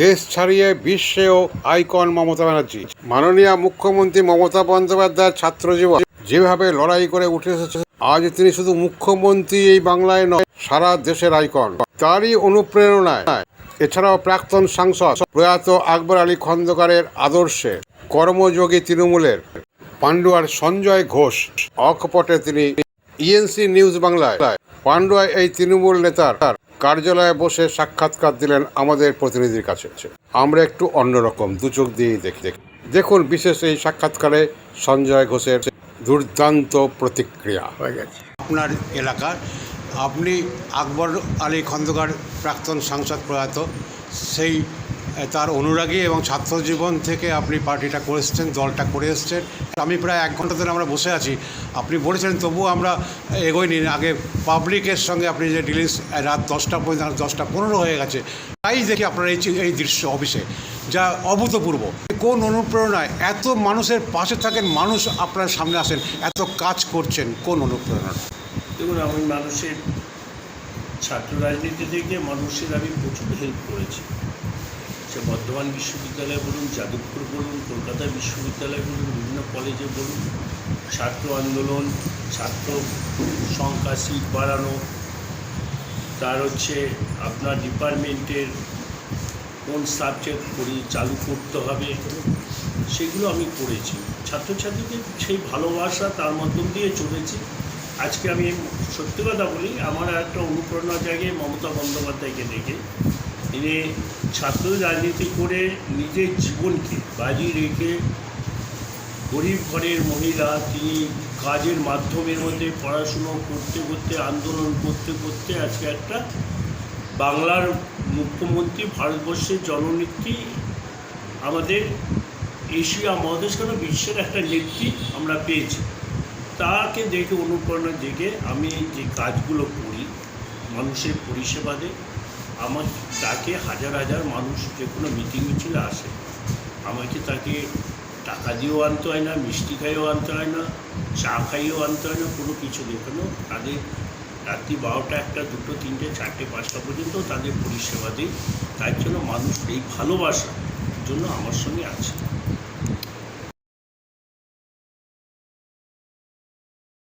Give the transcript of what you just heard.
দেশ ছাড়িয়ে বিশ্বেও আইকন মমতা ব্যানার্জি। মাননীয় মুখ্যমন্ত্রী মমতা বন্দ্যোপাধ্যায়ের ছাত্র জীবন। যেভাবে লড়াই করে উঠে এসেছে, আজ তিনি শুধু মুখ্যমন্ত্রী এই বাংলায় নয়, সারা দেশের আইকন। তারই অনুপ্রেরণায়। এছাড়াও প্রাক্তন সাংসদ প্রয়াত আকবর আলী খন্দকারের আদর্শে কর্মযোগী তৃণমূলের পান্ডুয়ার সঞ্জয় ঘোষ অকপটে তিনি ইএনসি নিউজ বাংলায়। পান্ডুয়ায় এই তৃণমূল নেতার কার্যালয়ে বসে সাক্ষাৎকার দিলেন আমাদের প্রতিনিধির কাছে। আমরা একটু অন্যরকম দু চোখ দিয়েই দেখি দেখি। দেখুন, বিশেষ এই সাক্ষাৎকারে সঞ্জয় ঘোষের দুর্দান্ত প্রতিক্রিয়া। হয়ে গেছে। আপনার এলাকার আপনি আকবর আলী খন্দকার প্রাক্তন সাংসদ প্রয়াত, সেই তার অনুরাগী এবং ছাত্র জীবন থেকে আপনি পার্টিটা করে এসছেন, দলটা করে এসছেন। আমি প্রায় এক ঘণ্টা ধরে আমরা বসে আছি। আপনি বলেছেন, তবুও আমরা এগোইনি আগে পাবলিকের সঙ্গে আপনি যে ডিলিংস রাত দশটা পর্যন্ত দশটা পনেরো হয়ে গেছে, তাই দেখি আপনার এই এই দৃশ্য অফিসে, যা অভূতপূর্ব। কোন অনুপ্রেরণায় এত মানুষের পাশে থাকেন, মানুষ আপনার সামনে আসেন, এত কাজ করছেন, কোন অনুপ্রেরণা? দেখুন, আমি মানুষের ছাত্র রাজনীতি থেকে মানুষের আমি প্রচুর হেল্প করেছি। সে বর্ধমান বিশ্ববিদ্যালয় বলুন, যাদবপুর বলুন, কলকাতা বিশ্ববিদ্যালয় বলুন, বিভিন্ন কলেজে বলুন, ছাত্র আন্দোলন, ছাত্র সংখ্যা সিট বাড়ানো, তার হচ্ছে আপনার ডিপার্টমেন্টের কোন সাবজেক্ট করি চালু করতে হবে, সেগুলো আমি করেছি। ছাত্রছাত্রীদের সেই ভালোবাসা তার মাধ্যম দিয়ে চলেছি। আজকে আমি সত্যি কথা বলি, আমার একটা অনুপ্রেরণা জায়গায় মমতা বন্দ্যোপাধ্যায়কে দেখে। তিনি ছাত্র রাজনীতি করে নিজের জীবনকে বাজি রেখে গরিব ঘরের মহিলা, তিনি কাজের মাধ্যমের মধ্যে পড়াশুনো করতে করতে, আন্দোলন করতে করতে আজকে একটা বাংলার মুখ্যমন্ত্রী, ভারতবর্ষের জননেত্রী, আমাদের এশিয়া মহাদেশ কেন বিশ্বের একটা নেত্রী আমরা পেয়েছি। তাকে দেখে, অনুপ্রেরণা দেখে আমি যে কাজগুলো করি, মানুষের পরিষেবা দেয় আমার তাকে হাজার হাজার মানুষ যে কোনো মিটিং মিছিলে আসে। আমাকে তাকে টাকা দিয়েও আনতে হয় না, মিষ্টি খাইয়েও আনতে হয় না, চা খাইয়েও আনতে হয় না, কোনো কিছু দেখানো তাদের রাত্রি বারোটা একটা, দুটো, তিনটে, চারটে, পাঁচটা পর্যন্ত তাদের পরিষেবা দিই। তার জন্য মানুষ এই ভালোবাসার জন্য আমার সঙ্গে আছে।